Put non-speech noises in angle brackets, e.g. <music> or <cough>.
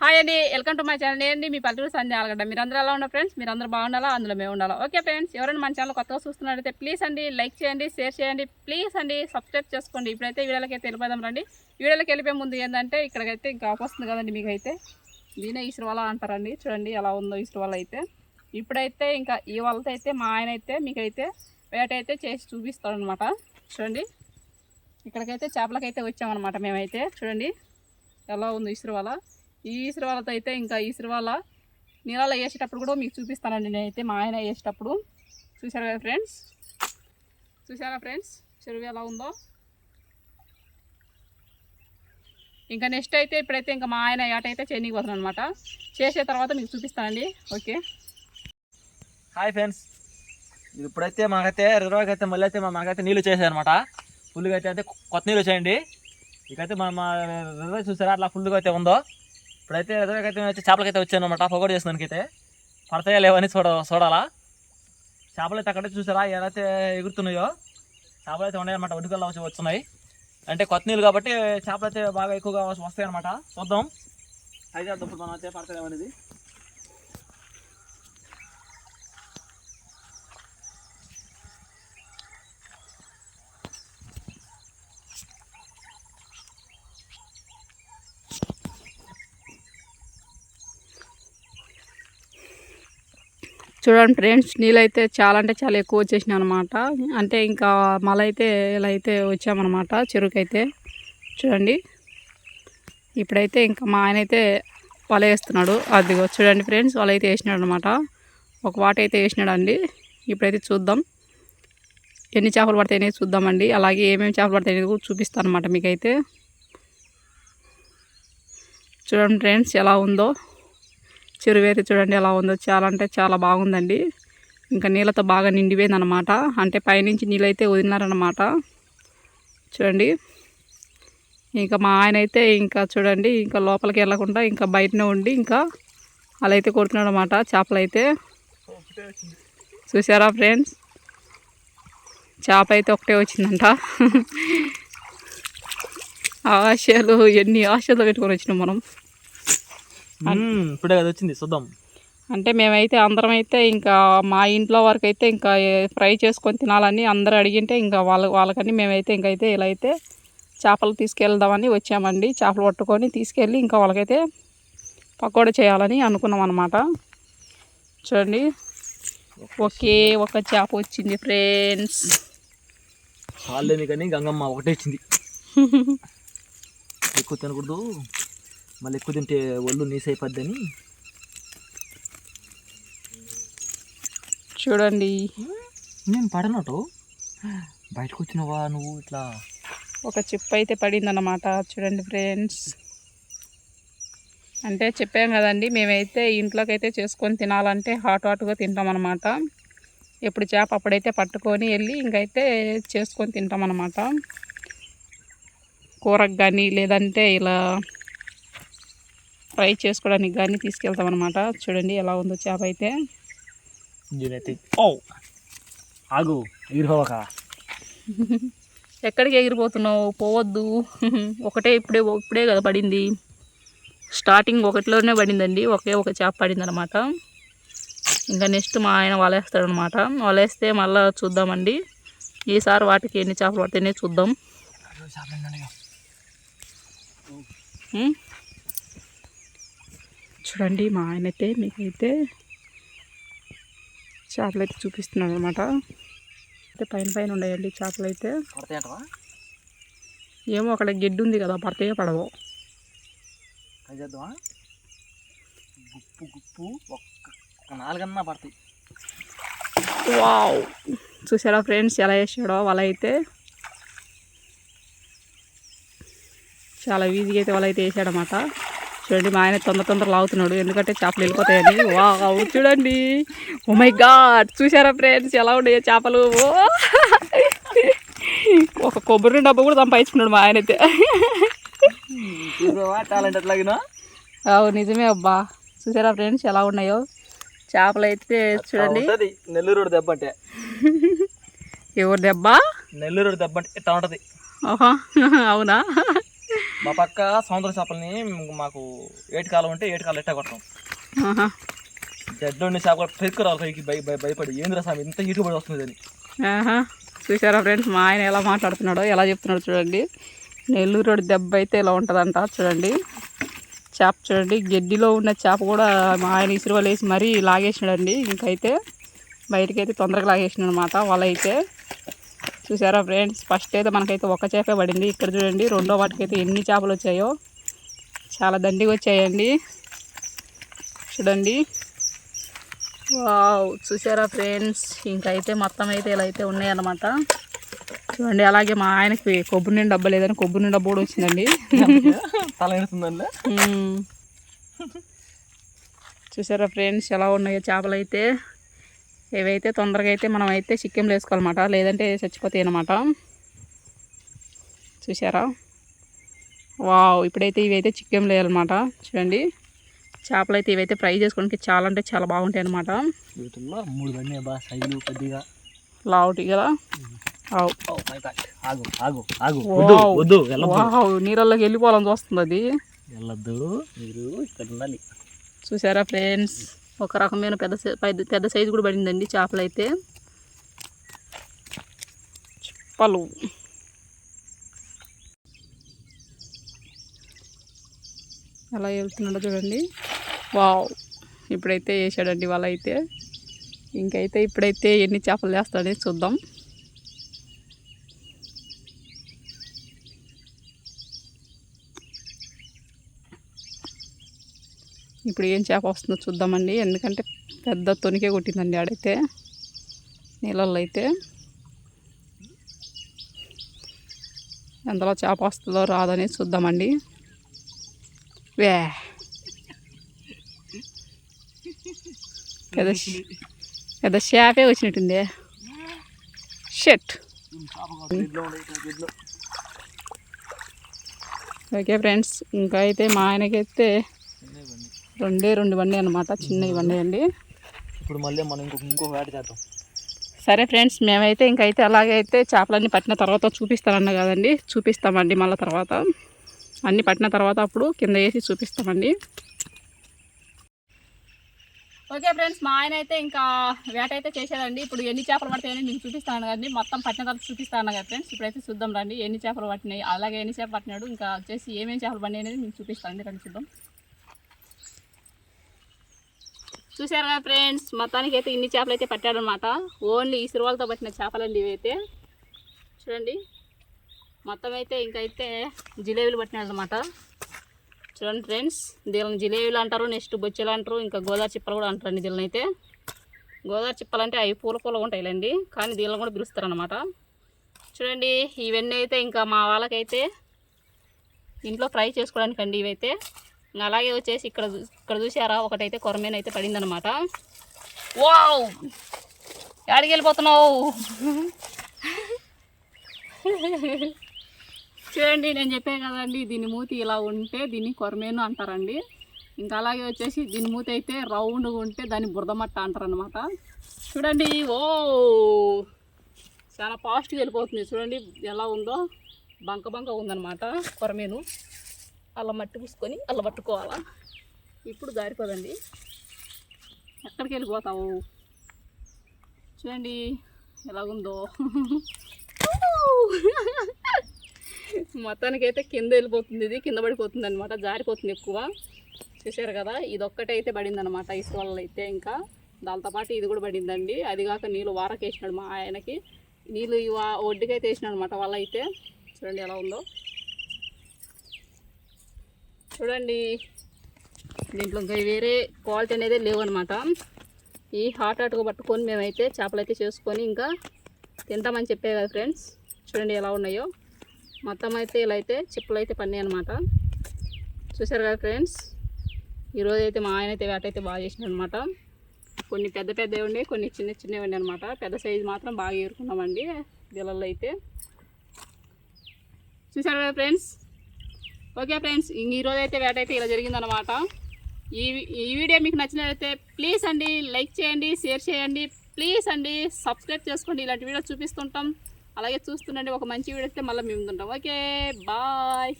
Hi అండి welcome to my channel నేను మీ పల్లెటూరు సంధ్య ఆలగడ్డ. మీరు అందరూ ఎలా ఉన్నారు ఫ్రెండ్స్ మీరు బాగుండాలా అందులో మేము ఉండాలా? ఓకే ఫ్రెండ్స్ ఎవరైనా మన ఛానల్ కొత్తగా చూస్తున్నారైతే ప్లీజ్ అండి లైక్ చేయండి షేర్ చేయండి. ప్లీజ్ అండి సబ్స్క్రైబ్ చేసుకోండి. ఇప్పుడైతే వీడియోలకి అయితే వెళ్ళిపోదాం రండి. వీడియోలోకి వెళ్ళిపోయే ముందు ఏంటంటే ఇక్కడికైతే ఇంకా వస్తుంది కదండి మీకు అయితే దీనే ఈశ్వరవాల అంటారండి. చూడండి ఎలా ఉందో ఈశ్వరవాల అయితే. ఇప్పుడైతే ఇంకా ఈ వాళ్ళతో అయితే మా ఆయన అయితే మీకైతే వేట అయితే చేసి చూపిస్తాడనమాట చూడండి. ఇక్కడికైతే చేపలకైతే వచ్చామన్నమాట మేమైతే. చూడండి. ఎలా ఉందో ఈశ్వరవాల ఈ ఈశ్వరవాలతో అయితే ఇంకా ఈశ్వరవాల నీళ్ళలో వేసేటప్పుడు కూడా మీకు చూపిస్తానండి నేనైతే మా ఆయన వేసేటప్పుడు. చూసారు కదా ఫ్రెండ్స్? చూసారా ఫ్రెండ్స్? చెరువు ఎలా ఉందో? ఇంకా నెక్స్ట్ అయితే ఇప్పుడైతే ఇంకా మా ఆయన ఏట అయితే చేయనీకి పోతున్నాను అనమాట చేసే తర్వాత మీకు చూపిస్తానండి. ఓకే? Hi friends. ఇప్పుడైతే మాకైతే రిజర్వాకి అయితే మళ్ళీ అయితే మా మాకైతే నీళ్ళు చేసాయి అనమాట ఫుల్గా అయితే అయితే కొత్త నీళ్ళు వచ్చాయండి. ఇకైతే మా మా రిజర్వ్ చూసారా? అట్లా ఫుల్గా అయితే ఉందో? ఇప్పుడైతే రిజర్వాకి అయితే వచ్చి చేపలకైతే వచ్చాను అనమాట పొగడు చేసినానికి అయితే పడతాయా లేవని చూడ చూడాలా? చేపలు అయితే చూసారా? ఏదైతే ఎగురుతున్నాయో చేపలు అయితే ఉన్నాయన్నమాట. ఒడ్డుకల్లా వచ్చి వస్తున్నాయి. అంటే కొత్త నీళ్ళు కాబట్టి చేపలు అయితే బాగా ఎక్కువగా వస్తాయి అనమాట చూద్దాం. అయితే అప్పుడు మనం అయితే పడతాయేమో అనేది. చూడండి ఫ్రెండ్స్ నీళ్ళైతే చాలా అంటే చాలా ఎక్కువ వచ్చేసినాయి అనమాట అంటే ఇంకా మళ్ళీ అయితే ఇలా అయితే వచ్చామన్నమాట చెరుకైతే చూడండి. ఇప్పుడైతే ఇంకా మా ఆయన అయితే వల వేస్తున్నాడు. అదిగో చూడండి ఫ్రెండ్స్ వల అయితే వేసినాడు అనమాట ఒక వాట అయితే వేసినాడు అండి ఇప్పుడైతే చూద్దాం. ఎన్ని చేపలు పడతాయనేది చూద్దామండి. అలాగే ఏమేమి చేపలు పడతాయనేది కూడా చూపిస్తాను అనమాట మీకైతే. చూడండి ఫ్రెండ్స్ ఎలా ఉందో. చెరువు అయితే చూడండి ఎలా ఉందో చాలా అంటే చాలా బాగుందండి. ఇంకా నీళ్ళతో బాగా నిండిపోయింది అనమాట అంటే పైనుంచి నీళ్ళు అయితే వదిలినారనమాట చూడండి. ఇంకా మా ఆయన అయితే ఇంకా చూడండి ఇంకా లోపలికి వెళ్ళకుండా ఇంకా బయటనే ఉండి ఇంకా అలా అయితే కొడుతున్నాడు అనమాట చేపలు అయితే చూసారా ఫ్రెండ్స్? చేప అయితే ఒకటే వచ్చిందంట. ఆశలు ఎన్ని ఆశలు పెట్టుకొని వచ్చినాం మనం. ఇప్పుడే కదా వచ్చింది చూద్దాం. అంటే మేమైతే అందరం అయితే ఇంకా మా ఇంట్లో వరకు అయితే ఇంకా ఫ్రై చేసుకొని తినాలని అందరూ అడిగింటే ఇంకా వాళ్ళ వాళ్ళకని మేమైతే ఇంకైతే ఇలా అయితే చేపలు తీసుకెళ్దామని వచ్చామండి. చేపలు పట్టుకొని తీసుకెళ్ళి ఇంకా వాళ్ళకైతే పకోడీ చేయాలని అనుకున్నాం అనమాట చూడండి ఒకే ఒక చేప వచ్చింది ఫ్రెండ్స్. చాలేని కానీ గంగమ్మ ఒకటే ఇచ్చింది. <laughs> ఎక్కువ తినకూడదు. మళ్ళీ ఎక్కువ తింటే ఒళ్ళు నీసైపోద్దని చూడండి. నేను పడనట్టు బయటకు వచ్చినావా నువ్వు ఇట్లా? ఒక చిప్ అయితే పడిందన్నమాట చూడండి ఫ్రెండ్స్. అంటే చెప్పాం కదండి మేమైతే ఇంట్లోకి అయితే చేసుకొని తినాలంటే హాట్ హాట్గా తింటాం అనమాట ఎప్పుడు చేప అప్పుడైతే పట్టుకొని వెళ్ళి ఇంకైతే చేసుకొని తింటాం అనమాట కూరకు కానీ లేదంటే ఇలా ఫ్రై చేసుకోవడానికి కానీ తీసుకెళ్తాం అనమాట చూడండి ఎలా ఉందో చేప అయితే. ఓ ఆగు ఎక్కడికి ఎగిరిపోతున్నావు? పోవద్దు. ఒకటే ఇప్పుడే ఇప్పుడే కదా పడింది. స్టార్టింగ్ ఒకటిలోనే పడిందండి. ఒకే ఒక చేప పడింది అనమాట ఇంకా నెక్స్ట్ మా ఆయన వలేస్తాడు అనమాట వలేస్తే మళ్ళీ చూద్దామండి. ఈసారి వాటికి ఎన్ని చేపలు పడితేనే చూద్దాం? చూడండి మా ఆయన అయితే మీకైతే చేపలు అయితే చూపిస్తున్నాడు అనమాట అయితే పైన పైన ఉన్నాయండి చేపలు అయితే ఏమో అక్కడ గెడ్డి ఉంది కదా పడతాయో పడవో. గుప్పు గుప్పు ఒక్క నాలుగన్నా పడతాయి. వావ్! చూసారా ఫ్రెండ్స్ ఎలా వేసాడో వాళ్ళ అయితే చాలా ఈజీగా అయితే వాళ్ళైతే వేసాడనమాట చూడండి మా ఆయన తొందర తొందర లాగుతున్నాడు. ఎందుకంటే చేపలు వెళ్ళిపోతాయని. వావ్ చూడండి. ఓ మై గాడ్ చూసారా ఫ్రెండ్స్ ఎలా ఉన్నాయో చేపలు! ఒక కొబ్బరి డబ్బా కూడా సంపాదించుకున్నాడు మా ఆయన అయితే. అవు నిజమే అబ్బా. చూసారా ఫ్రెండ్స్ ఎలా ఉన్నాయో? చేపలు అయితే చూడండి. నెల్లూరు దెబ్బ అంటే. ఎవరు దెబ్బ? నెల్లూరు దెబ్బ అంటే ఇట్లా ఉంటుంది. ఓహో. అవునా? మా పక్క సముద్ర చేపల్ని మాకు ఏటి కాలం ఉంటే ఏటి కాలం ఎట్టా కొడతాం ఆహా. జడ్లో ఉండే చేప కూడా పెరుకు రావాలి పైకి భయ భయ- భయపడి. ఏంద్రా స్వామి ఇంత హీటు పడి వస్తుంది అని. చూసారా ఫ్రెండ్స్ మా ఆయన ఎలా మాట్లాడుతున్నాడో ఎలా చెప్తున్నాడో చూడండి. నెల్లూరు రోడ్డు దెబ్బ అయితే ఇలా ఉంటుందంట చూడండి. చేప చూడండి గడ్డిలో ఉన్న చేప కూడా మా ఆయన ఇసురువలు వేసి మరీ లాగేసినాడండి. ఇంకైతే బయటకి అయితే తొందరగా లాగేసినాడు అనమాట వాళ్ళ అయితే చూసారా ఫ్రెండ్స్? ఫస్ట్ అయితే మనకైతే ఒక చేపే పడింది. ఇక్కడ చూడండి రెండో వాటికి అయితే ఎన్ని చేపలు వచ్చాయో. చాలా దండిగా వచ్చాయండి. చూడండి. వావ్ చూసారా ఫ్రెండ్స్? ఇంకైతే మొత్తం అయితే ఇలా అయితే ఉన్నాయన్నమాట. చూడండి అలాగే మా ఆయనకి కొబ్బరి నీళ్ళు డబ్బా లేదని కొబ్బరి నీళ్ళు డబ్బా కూడా వచ్చిందండి. చూసారా ఫ్రెండ్స్ ఎలా ఉన్నాయో చేపలు అయితే. ఇవైతే తొందరగా అయితే మనం అయితే చిక్కెంలు వేసుకోవాలన్నమాట. లేదంటే చచ్చిపోతాయి అన్నమాట. చూసారా వావ్ ఇప్పుడైతే ఇవైతే చిక్కెంలు వేయాలన్నమాట. చూడండి. చేపలు అయితే ఇవైతే ఫ్రై చేసుకోవడానికి చాలా అంటే చాలా బాగుంటాయి పెద్దగా లావుటి కదా? నీళ్ళలోకి వెళ్ళిపోవాలని చూస్తుంది అది. వెళ్ళొద్దు మీరు ఇక్కడ ఉండాలి. చూసారా ఫ్రెండ్స్ ఒక రకమైన పెద్ద పెద్ద పెద్ద సైజు కూడా పడిందండి చేపలు అయితే చెప్పలు. ఎలా వెళ్తున్నాడో చూడండి. వావ్. ఇప్పుడైతే వేసాడండి వాళ్ళ అయితే. ఇంకైతే ఇప్పుడైతే ఎన్ని చేపలు వేస్తాడని చూద్దాం. ఇప్పుడు ఏం చేప వస్తుందో చూద్దామండి. ఎందుకంటే పెద్ద తొనికే కొట్టిందండి ఆడైతే. నీళ్ళల్లో అయితే. ఎంతలో చేప వస్తుందో రాదని చూద్దామండి. వే పెద్ద పెద్ద చేపే వచ్చినట్టుందే. షెట్. ఓకే ఫ్రెండ్స్ ఇంకా అయితే మా ఆయనకైతే రెండే రెండు బండి అనమాట చిన్నవి బండి అండి. ఇప్పుడు మళ్ళీ మనం ఇంకొక ఇంకొక వేట చేద్దాం. సరే ఫ్రెండ్స్ మేమైతే ఇంకైతే అలాగే అయితే చేపలన్నీ పట్టిన తర్వాత చూపిస్తానన్న కదండి. చూపిస్తామండి మళ్ళీ తర్వాత. అన్నీ పట్టిన తర్వాత అప్పుడు కింద వేసి చూపిస్తామండి. ఓకే ఫ్రెండ్స్ మా ఆయన అయితే ఇంకా వేట అయితే చేశాడండి. ఇప్పుడు ఎన్ని చేపలు పడతాయని మీకు చూపిస్తాను కదండి. మొత్తం పట్టిన తర్వాత చూపిస్తాను కదా ఫ్రెండ్స్. ఇప్పుడైతే చూద్దాం రండి. ఎన్ని చేపలు పట్టినాయి అలాగే ఎన్ని చేపలు పట్టినాడు ఇంకా వచ్చేసి ఏమేమి చేపలు పడినాయి అనేది మీకు చూపిస్తానండి. రండి చూద్దాం. చూసారు కదా ఫ్రెండ్స్? మొత్తానికి అయితే ఇన్ని చేపలు అయితే పట్టాడనమాట. ఓన్లీ ఇసురువాళ్ళతో పట్టిన చేపలండి ఇవైతే. చూడండి. మొత్తం అయితే ఇంకైతే జిలేబీలు పట్టినాడు అనమాట చూడండి ఫ్రెండ్స్. దీనిని జిలేబీలు అంటారు నెక్స్ట్ బొచ్చెలు అంటారు ఇంకా గోదావరి చిప్పలు కూడా అంటారండి దీని అయితే గోదావరి చిప్పలు అంటే అవి పూల పూల ఉంటాయిలేండి. కానీ దీనిలో కూడా పిలుస్తారు అనమాట చూడండి ఇవన్నీ అయితే ఇంకా మా వాళ్ళకైతే ఇంట్లో ఫ్రై చేసుకోవడానికి అండి ఇవైతే. అలాగే వచ్చేసి ఇక్కడ ఇక్కడ చూసారా ఒకటైతే కొరమేన అయితే పడిందనమాట వావ్! ఎక్కడికి వెళ్ళిపోతున్నావు? చూడండి నేను చెప్పాను కదండి దీని మూతి ఇలా ఉంటే దీన్ని కొరమేను అంటారండి. ఇంకా అలాగే వచ్చేసి దీని మూతి అయితే రౌండ్గా ఉంటే దాన్ని బురదమట్ట అంటారనమాట చూడండి ఓ చాలా ఫాస్ట్గా వెళ్ళిపోతుంది. చూడండి ఎలా ఉందో. బంక బంక ఉందన్నమాట కొరమేను. అలా మట్టి పూసుకొని అలా పట్టుకోవాలా? ఇప్పుడు జారిపోదండి ఎక్కడికి వెళ్ళిపోతావు చూడండి ఎలాగుందో. మొత్తానికైతే కింద వెళ్ళిపోతుంది ఇది కింద పడిపోతుంది అనమాట జారిపోతుంది ఎక్కువ. చూసారు కదా ఇది ఒక్కటైతే పడింది అనమాట ఇసుక అయితే ఇంకా. దాంతో పాటు ఇది కూడా పడిందండి. అది కాక నీళ్ళు వారకేసినాడు మా ఆయనకి. నీళ్ళు ఈ ఒడ్డుకైతే వేసినాడు అనమాట వాళ్ళైతే. చూడండి ఎలా ఉందో. చూడండి. దీంట్లో ఇంకా వేరే క్వాలిటీ అనేది లేవన్నమాట. ఈ హాట్ హాట్గా పట్టుకొని మేమైతే చేపలు అయితే చేసుకొని ఇంకా తింటామని చెప్పే కదా ఫ్రెండ్స్. చూడండి ఎలా ఉన్నాయో. మొత్తం అయితే ఇలా అయితే చెప్పులు అయితే పన్నాయి అనమాట చూసారు కదా ఫ్రెండ్స్? ఈరోజు అయితే మా ఆయన అయితే వేట అయితే బాగా చేసినాడు అనమాట కొన్ని పెద్ద పెద్దవి ఉండే కొన్ని చిన్న చిన్నవి ఉండే అనమాట పెద్ద సైజు మాత్రం బాగా ఏరుకున్నామండి. గిళ్ళల్లో అయితే. చూసారు కదా ఫ్రెండ్స్? ఓకే ఫ్రెండ్స్ ఈరోజు అయితే వేట అయితే ఇలా జరిగిందనమాట ఈ ఈ వీడియో మీకు నచ్చినట్లయితే ప్లీజ్ అండి లైక్ చేయండి షేర్ చేయండి ప్లీజ్ అండి సబ్స్క్రైబ్ చేసుకోండి. ఇలాంటి వీడియో చూపిస్తుంటాం. అలాగే చూస్తుండండి ఒక మంచి వీడియో అయితే మళ్ళీ మేము ఉంటాం ఓకే బాయ్.